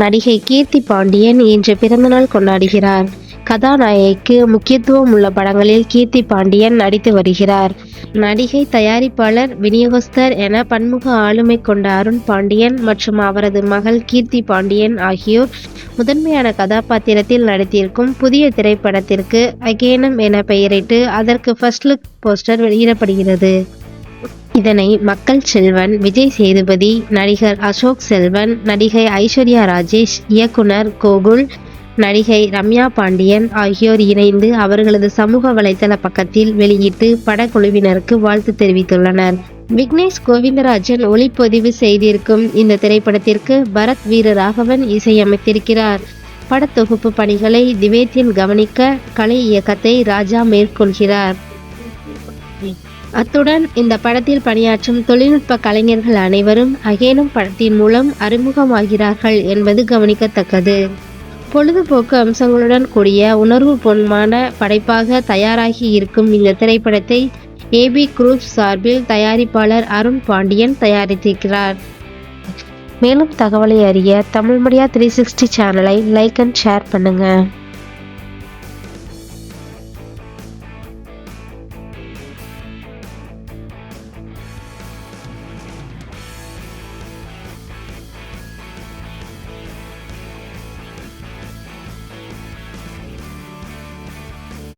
நடிகை கீர்த்தி பாண்டியன் இன்று பிறந்தநாள் கொண்டாடுகிறார். கதாநாயகிக்கு முக்கியத்துவம் உள்ள படங்களில் கீர்த்தி பாண்டியன் நடித்து வருகிறார். நடிகை தயாரிப்பாளர் விநியோகஸ்தர் என பன்முக ஆளுமை கொண்ட அருண் பாண்டியன் மற்றும் அவரது மகள் கீர்த்தி பாண்டியன் ஆகியோர் முதன்மையான கதாபாத்திரத்தில் நடித்திருக்கும் புதிய திரைப்படத்திற்கு அகேனம் என பெயரிட்டு அதற்கு ஃபர்ஸ்ட் லுக் போஸ்டர் வெளியிடப்படுகிறது. இதனை மக்கள் செல்வன் விஜய் சேதுபதி நடிகர் அசோக் செல்வன் நடிகை ஐஸ்வர்யா ராஜேஷ் இயக்குனர் கோகுல் நடிகை ரம்யா பாண்டியன் ஆகியோர் இணைந்து அவர்களது சமூக வலைதள பக்கத்தில் வெளியிட்டு படக்குழுவினருக்கு வாழ்த்து தெரிவித்துள்ளனர். விக்னேஷ் கோவிந்தராஜன் ஒளிப்பதிவு செய்திருக்கும் இந்த திரைப்படத்திற்கு பரத் வீர ராகவன் இசையமைத்திருக்கிறார் படத்தொகுப்பு பணிகளை திவேத்தியன் கவனிக்க கலை இயக்கத்தை ராஜா மேற்கொள்கிறார். அத்துடன் இந்த படத்தில் பணியாற்றும் தொழில்நுட்ப கலைஞர்கள் அனைவரும் அகேனும் படத்தின் மூலம் அறிமுகமாகிறார்கள் என்பது கவனிக்கத்தக்கது. பொழுதுபோக்கு அம்சங்களுடன் கூடிய உணர்வுபூர்வமான படைப்பாக தயாராகி இருக்கும் இந்த திரைப்படத்தை ஏபி குரூப் சார்பில் தயாரிப்பாளர் அருண் பாண்டியன் தயாரித்திருக்கிறார். மேலும் தகவலை அறிய தமிழ்மொழியா த்ரீ சிக்ஸ்டி சேனலை லைக் அண்ட் ஷேர் பண்ணுங்கள்